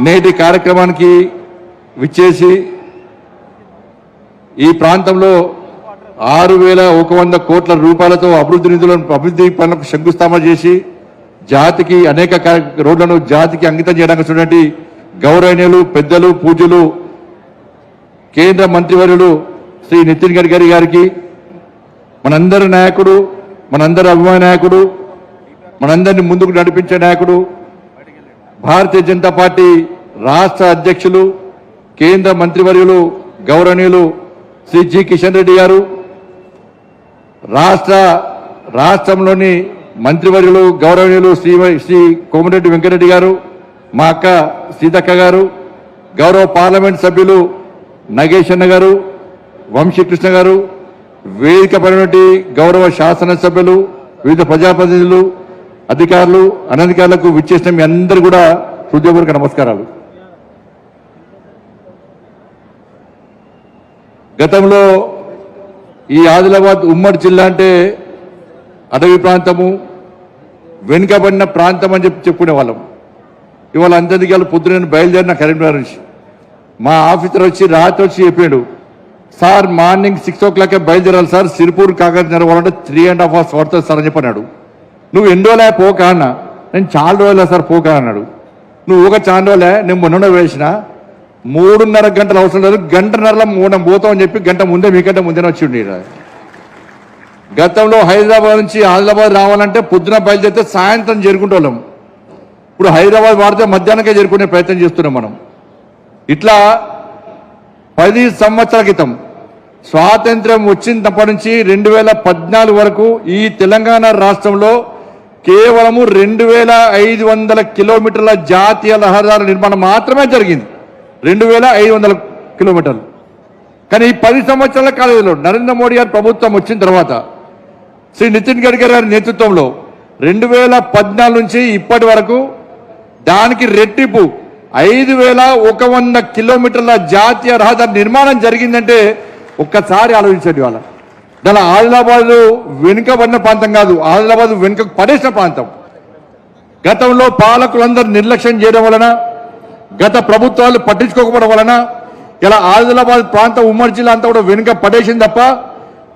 నేటి కార్యక్రమానికి విచ్చేసి ఈ ప్రాంతంలో ఆరు వేల ఒక వంద కోట్ల రూపాయలతో అభివృద్ధి నిధులను అభివృద్ధి పనులకు శంకుస్థాపన చేసి జాతికి అనేక రోడ్లను జాతికి అంకితం చేయడానికి చూడండి గౌరవనీయులు పెద్దలు పూజలు కేంద్ర మంత్రివర్యులు శ్రీ నితిన్ గడ్కరీ గారికి మనందరి నాయకుడు మనందరి అభిమాన నాయకుడు మనందరిని ముందుకు నడిపించే నాయకుడు భారతీయ జనతా పార్టీ రాష్ట్ర అధ్యక్షులు కేంద్ర మంత్రివర్యులు గౌరవనీయులు శ్రీ జి కిషన్ రెడ్డి గారు రాష్ట్ర రాష్ట్రంలోని మంత్రివర్యులు గౌరవనీయులు శ్రీ శ్రీ కోమరెడ్డి వెంకటరెడ్డి గారు మా అక్క సీతక్క గారు గౌరవ పార్లమెంట్ సభ్యులు నగేష్ అన్న గారు వంశీకృష్ణ గారు వేదిక పడినటువంటి గౌరవ శాసనసభ్యులు వివిధ ప్రజాప్రతినిధులు అధికారులు అనధికారులకు విచ్చేసిన మీ అందరూ కూడా హృదయపూర్వక నమస్కారాలు. గతంలో ఈ ఆదిలాబాద్ ఉమ్మడి జిల్లా అంటే అడవి ప్రాంతము వెనుకబడిన ప్రాంతం అని చెప్పి చెప్పుకునే వాళ్ళం. ఇవాళ అంతటికి వాళ్ళు పొద్దున బయలుదేరిన కరీంనగర్ నుంచి. మా ఆఫీసర్ వచ్చి రాత్రి వచ్చి చెప్పాడు sir morning six o'clock బయలుదేరాలి సార్ సిరిపూర్ కాగజ్ నడవాలంటే త్రీ అండ్ హాఫ్ అవర్స్ పడుతుంది సార్ అని చెప్పన్నాడు. నువ్వు ఎన్ని రోజులే పోక అన్న? నేను చాలా రోజులే సార్ పోక అన్నాడు. నువ్వు ఒక చాలా రోజులే నేను మొన్న వేసిన. మూడున్నర గంటలు అవసరం లేదు గంటన్నరలో మూడం పోతామని అని చెప్పి గంట ముందే మీకంటే ముందే వచ్చి ఉండి గతంలో హైదరాబాద్ నుంచి ఆదిలాబాద్ రావాలంటే పొద్దున బయలుదేరితే సాయంత్రం చేరుకుంటాం ఇప్పుడు హైదరాబాద్ వాడితే మధ్యాహ్నకే చేరుకునే ప్రయత్నం చేస్తున్నాం మనం. ఇట్లా పది సంవత్సరాల క్రితం స్వాతంత్ర్యం వచ్చినప్పటి నుంచి రెండు వేల పద్నాలుగు వరకు ఈ తెలంగాణ రాష్ట్రంలో కేవలము రెండు వేల ఐదు వందల కిలోమీటర్ల జాతీయ రహదారుల నిర్మాణం మాత్రమే జరిగింది. రెండు వేల ఐదు వందల కిలోమీటర్లు. కానీ ఈ పది సంవత్సరాల కాలంలో నరేంద్ర మోడీ గారి ప్రభుత్వం వచ్చిన తర్వాత శ్రీ నితిన్ గడ్కరీ గారి నేతృత్వంలో రెండు వేల పద్నాలుగు నుంచి ఇప్పటి వరకు దానికి రెట్టింపు ఐదు వేల ఒక వంద కిలోమీటర్ల జాతీయ రహదారి నిర్మాణం జరిగిందంటే ఒక్కసారి ఆలోచించండి వాళ్ళ దాని ఆదిలాబాద్ వెనుకబడిన ప్రాంతం కాదు ఆదిలాబాద్ వెనుక పడేసిన ప్రాంతం. గతంలో పాలకులందరూ నిర్లక్ష్యం చేయడం వలన గత ప్రభుత్వాలు పట్టించుకోకపోవడం వలన ఇలా ఆదిలాబాద్ ప్రాంతం ఉమ్మడి జిల్లా అంతా కూడా వెనుక పడేసింది తప్ప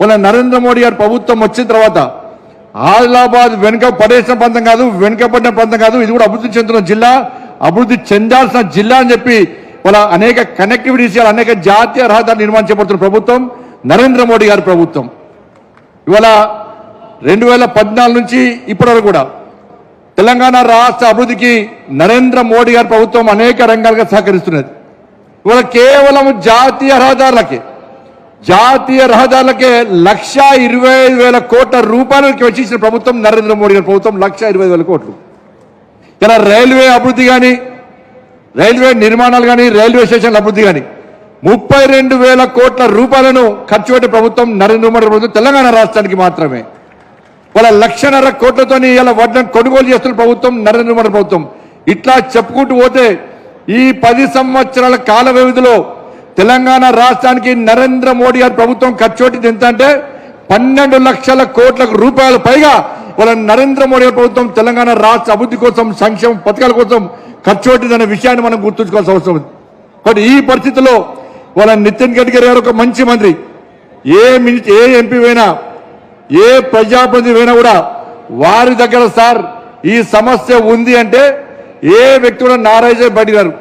వాళ్ళ నరేంద్ర మోడీ గారి ప్రభుత్వం వచ్చిన తర్వాత ఆదిలాబాద్ వెనుక పడేసిన ప్రాంతం కాదు వెనుకబడిన ప్రాంతం కాదు ఇది కూడా అభివృద్ధి చెందుతున్న జిల్లా అభివృద్ధి చెందాల్సిన జిల్లా అని చెప్పి వాళ్ళ అనేక కనెక్టివిటీస్ అనేక జాతీయ రహదారి నిర్మాణం చేపడుతున్న ప్రభుత్వం నరేంద్ర మోడీ గారి ప్రభుత్వం. ఇవాళ రెండు వేల పద్నాలుగు నుంచి ఇప్పటి వరకు కూడా తెలంగాణ రాష్ట్ర అభివృద్ధికి నరేంద్ర మోడీ గారి ప్రభుత్వం అనేక రంగాలుగా సహకరిస్తున్నది. ఇవాళ కేవలం జాతీయ రహదారులకే జాతీయ రహదారులకే లక్ష ఇరవై ఐదు వేల కోట్ల రూపాయలకి వచ్చిన ప్రభుత్వం నరేంద్ర మోడీ గారి ప్రభుత్వం లక్ష ఇరవై వేల కోట్లు. ఇలా రైల్వే అభివృద్ధి కానీ రైల్వే నిర్మాణాలు కానీ రైల్వే స్టేషన్ల అభివృద్ధి కానీ ముప్పై రెండు వేల కోట్ల రూపాయలను ఖర్చు పెట్టే ప్రభుత్వం నరేంద్ర మోడీ ప్రభుత్వం తెలంగాణ రాష్ట్రానికి మాత్రమే. వాళ్ళ లక్షన్నర కోట్లతోని ఇలా వడ్లను కొనుగోలు చేస్తున్న ప్రభుత్వం నరేంద్ర మోడీ ప్రభుత్వం. ఇట్లా చెప్పుకుంటూ పోతే ఈ పది సంవత్సరాల కాల వ్యవధిలో తెలంగాణ రాష్ట్రానికి నరేంద్ర మోడీ గారి ప్రభుత్వం ఖర్చు పెట్టింది ఎంత అంటే పన్నెండు లక్షల కోట్ల రూపాయల పైగా వాళ్ళ నరేంద్ర మోడీ గారి ప్రభుత్వం తెలంగాణ రాష్ట్ర అభివృద్ధి కోసం సంక్షేమ పథకాల కోసం ఖర్చు పెట్టిందనే విషయాన్ని మనం గుర్తుంచుకోవాల్సిన అవసరం ఉంది. ఈ పరిస్థితిలో వాళ్ళ నితిన్ గడ్కరీ గారు ఒక మంచి మంత్రి. ఏ ఏ ఎంపీ అయినా ఏ ప్రజాప్రతినిధి అయినా కూడా వారి దగ్గర సార్ ఈ సమస్య ఉంది అంటే ఏ వ్యక్తి కూడా నారాయణ ఇప్పుడు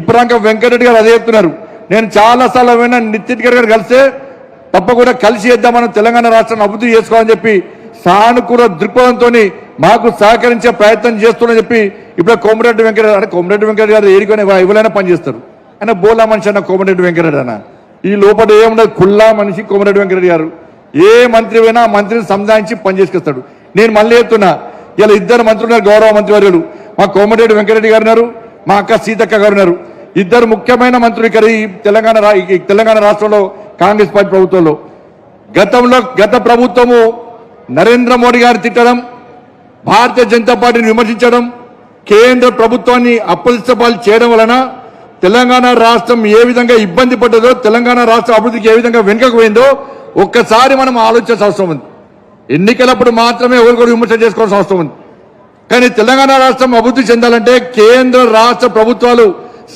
ఇప్పటిదాకా వెంకటరెడ్డి గారు అదే చెప్తున్నారు. నేను చాలా సార్లు పోయినా నితిన్ గడ్కరీ గారు కలిస్తే తప్పకుండా కలిసి చేద్దామని తెలంగాణ రాష్ట్రాన్ని అభివృద్ధి చేసుకోవాలని చెప్పి సానుకూల దృక్పథంతో మాకు సహకరించే ప్రయత్నం చేస్తున్నా చెప్పి ఇప్పుడు కోమరెడ్డి వెంకటరెడ్డి అంటే కోమరెడ్డి వెంకటరెడ్డి గారు ఏరికొని ఇవ్వలైనా పనిచేస్తారు. ఆయన బోలా మనిషి అన్న కోమరెడ్డి వెంకటరెడ్డి అన్న. ఈ లోపల ఏముండదు? కుల్లా మనిషి కోమరెడ్డి వెంకటరెడ్డి గారు. ఏ మంత్రి అయినా ఆ మంత్రిని సంధానించి పనిచేసుకొస్తాడు నేను మళ్ళీ చెప్తున్నా ఇలా ఇద్దరు మంత్రులు ఉన్నారు గౌరవ మంత్రివర్యులు. మా కోమటిరెడ్డి వెంకటరెడ్డి గారు ఉన్నారు మా అక్క సీతక్క గారు ఉన్నారు. ఇద్దరు ముఖ్యమైన మంత్రులు ఇక్కడ ఈ తెలంగాణ ఈ తెలంగాణ రాష్ట్రంలో కాంగ్రెస్ పార్టీ ప్రభుత్వంలో. గతంలో గత ప్రభుత్వము నరేంద్ర మోడీ గారు తిట్టడం భారతీయ జనతా పార్టీని విమర్శించడం కేంద్ర ప్రభుత్వాన్ని అప్పలిస్తపాలు చేయడం వలన తెలంగాణ రాష్ట్రం ఏ విధంగా ఇబ్బంది పడ్డదో తెలంగాణ రాష్ట్ర అభివృద్ధికి ఏ విధంగా వెనుకకు పోయిందో ఒక్కసారి మనం ఆలోచించాల్సిన అవసరం ఉంది. ఎన్నికలప్పుడు మాత్రమే ఒకరికొకరు విమర్శ చేసుకోవాల్సిన అవసరం ఉంది. కానీ తెలంగాణ రాష్ట్రం అభివృద్ధి చెందాలంటే కేంద్ర రాష్ట్ర ప్రభుత్వాలు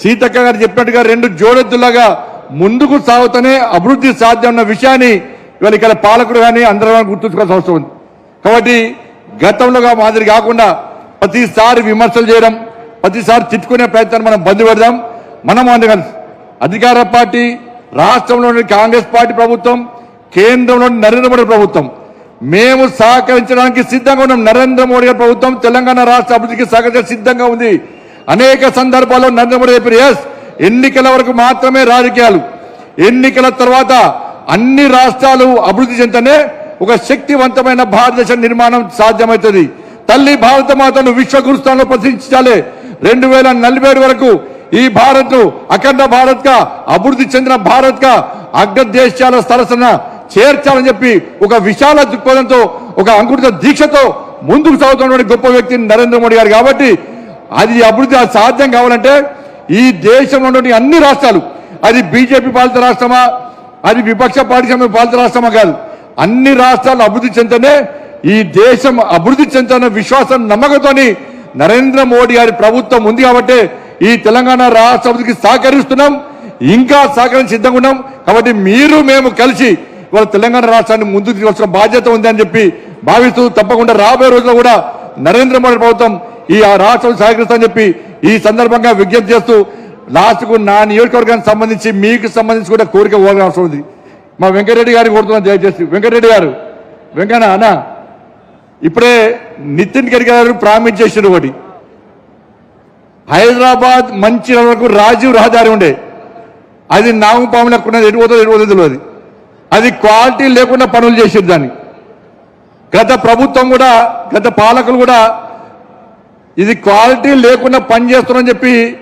సీతక్క గారు చెప్పినట్టుగా రెండు జోడెద్దులాగా ముందుకు సాగుతూనే అభివృద్ధి సాధ్యం ఉన్న విషయాన్ని ఇవాళ ఇక్కడ పాలకుడు కానీ అందరూ గుర్తుంచుకోవాల్సిన అవసరం ఉంది. కాబట్టి గతంలోగా మాదిరి కాకుండా ప్రతిసారి విమర్శలు చేయడం ప్రతిసారి తిట్టుకునే ప్రయత్నాన్ని మనం బంద్ పెడదాం. మనం అందుకని అధికార పార్టీ రాష్ట్రంలోని కాంగ్రెస్ పార్టీ ప్రభుత్వం కేంద్రంలోని నరేంద్ర మోడీ ప్రభుత్వం. మేము సహకరించడానికి సిద్ధంగా ఉన్నాం. నరేంద్ర మోడీ గారి ప్రభుత్వం తెలంగాణ రాష్ట్ర అభివృద్ధికి సహకరించ సిద్ధంగా ఉంది. అనేక సందర్భాల్లో నరేంద్ర మోడీ చెప్పారు ఎస్ ఎన్నికల వరకు మాత్రమే రాజకీయాలు. ఎన్నికల తర్వాత అన్ని రాష్ట్రాలు అభివృద్ధి చెందనే ఒక శక్తివంతమైన భారతదేశ నిర్మాణం సాధ్యమవుతుంది. తల్లి భారత మాతను విశ్వగురుస్థానంలో ప్రతిష్ఠించాలి. రెండు వేల నలభై ఏడు వరకు ఈ భారత్ అఖండ భారత్గా అభివృద్ధి చెందిన భారత్గా అగ్రదేశాల సరసన చేర్చాలని చెప్పి ఒక విశాల దృక్పథంతో ఒక అంకురిత దీక్షతో ముందుకు సాగుతున్నటువంటి గొప్ప వ్యక్తి నరేంద్ర మోడీ గారు. కాబట్టి అది అభివృద్ధి అది సాధ్యం కావాలంటే ఈ దేశంలో ఉన్నటువంటి అన్ని రాష్ట్రాలు అది బీజేపీ పాలిత రాష్ట్రమా అది విపక్ష పార్టీ సమ పాలిత రాష్ట్రమా కాదు. అన్ని రాష్ట్రాలు అభివృద్ధి చెందనే ఈ దేశం అభివృద్ధి చెందుతున్న విశ్వాసం నమ్మకంతోని నరేంద్ర మోడీ గారి ప్రభుత్వం ఉంది కాబట్టి ఈ తెలంగాణ రాష్ట్ర అభివృద్ధికి సహకరిస్తున్నాం ఇంకా సహకరించి సిద్ధంగా ఉన్నాం. కాబట్టి మీరు మేము కలిసి ఇవాళ తెలంగాణ రాష్ట్రాన్ని ముందుకు తీసుకొచ్చిన బాధ్యత ఉంది అని చెప్పి భావిస్తూ తప్పకుండా రాబోయే రోజుల్లో కూడా నరేంద్ర మోడీ ప్రభుత్వం ఈ ఆ రాష్ట్రం సహకరిస్తామని చెప్పి ఈ సందర్భంగా విజ్ఞప్తి చేస్తూ లాస్ట్కు నా నియోజకవర్గానికి సంబంధించి మీకు సంబంధించి కూడా కోరిక కోరగా అవసరం ఉంది. మా వెంకటరెడ్డి గారిని కోరుతున్నాను దయచేసి. వెంకటరెడ్డి గారు వెంకన్న అన్న ఇప్పుడే నితిన్ గడ్కరీ గారు ప్రామిస్ చేసిన ఒకటి. హైదరాబాద్ మంచి వరకు రాజీవ్ రహదారి ఉండే. అది నాగపాము లేకుండా ఎటు ఎటుపోతుంది ఎటు తెలియదు. అది క్వాలిటీ లేకుండా పనులు చేసేది దాన్ని. గత ప్రభుత్వం కూడా గత పాలకులు కూడా ఇది క్వాలిటీ లేకుండా పనిచేస్తున్నారని చెప్పి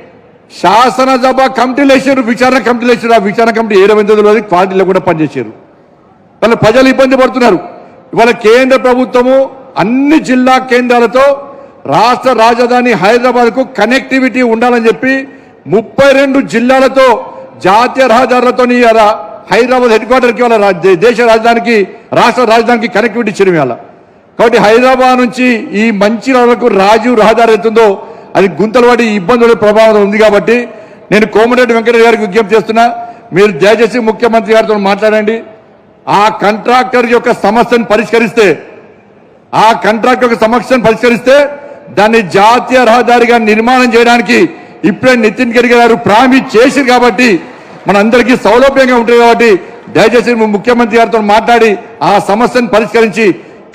శాసనసభ కమిటీలు వేసారు విచారణ కమిటీలు వేసారు. ఆ విచారణ కమిటీ ఏడవైందో తెలియదు క్వాలిటీ లేకుండా పనిచేశారు వాళ్ళ ప్రజలు ఇబ్బంది పడుతున్నారు. ఇవాళ కేంద్ర ప్రభుత్వము అన్ని జిల్లా కేంద్రాలతో రాష్ట్ర రాజధాని హైదరాబాద్కు కనెక్టివిటీ ఉండాలని చెప్పి ముప్పై రెండు జిల్లాలతో జాతీయ రహదారులతో హైదరాబాద్ హెడ్ క్వార్టర్కి వాళ్ళ రా- దేశ రాజధానికి రాష్ట్ర రాజధానికి కనెక్టివిటీ చేయడం ఇవాళ. కాబట్టి హైదరాబాద్ నుంచి ఈ మంచి వరకు రాజీవ్ రహదారి అవుతుందో అది గుంతలు పడి ఇబ్బందుల ప్రభావం ఉంది కాబట్టి నేను కోమటిరెడ్డి వెంకటరెడ్డి గారికి విజ్ఞప్తి చేస్తున్నా మీరు దయచేసి ముఖ్యమంత్రి గారితో మాట్లాడండి. ఆ కాంట్రాక్టర్ యొక్క సమస్యను పరిష్కరిస్తే ఆ కంట్రాక్టర్ యొక్క సమస్యను పరిష్కరిస్తే దాన్ని జాతీయ రహదారిగా నిర్మాణం చేయడానికి ఇప్పుడే నితిన్ గడ్కరీ గారు ప్రామిస్ చేసింది కాబట్టి మనందరికీ సౌలభ్యంగా ఉంటుంది కాబట్టి దయచేసి ముఖ్యమంత్రి గారితో మాట్లాడి ఆ సమస్యను పరిష్కరించి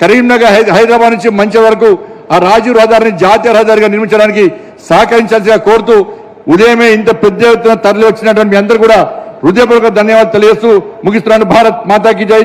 కరీంనగర్ హైదరాబాద్ నుంచి మంచి వరకు ఆ రాజీవ్ రహదారిని జాతీయ రహదారిగా నిర్మించడానికి సహకరించాల్సిగా కోరుతూ ఉదయమే ఇంత పెద్ద ఎత్తున తరలి వచ్చినటువంటి మీ అందరూ కూడా హృదయపూర్వక ధన్యవాదాలు తెలియజేస్తూ ముగిస్తున్నాను. భారత్ మాతాకి జై.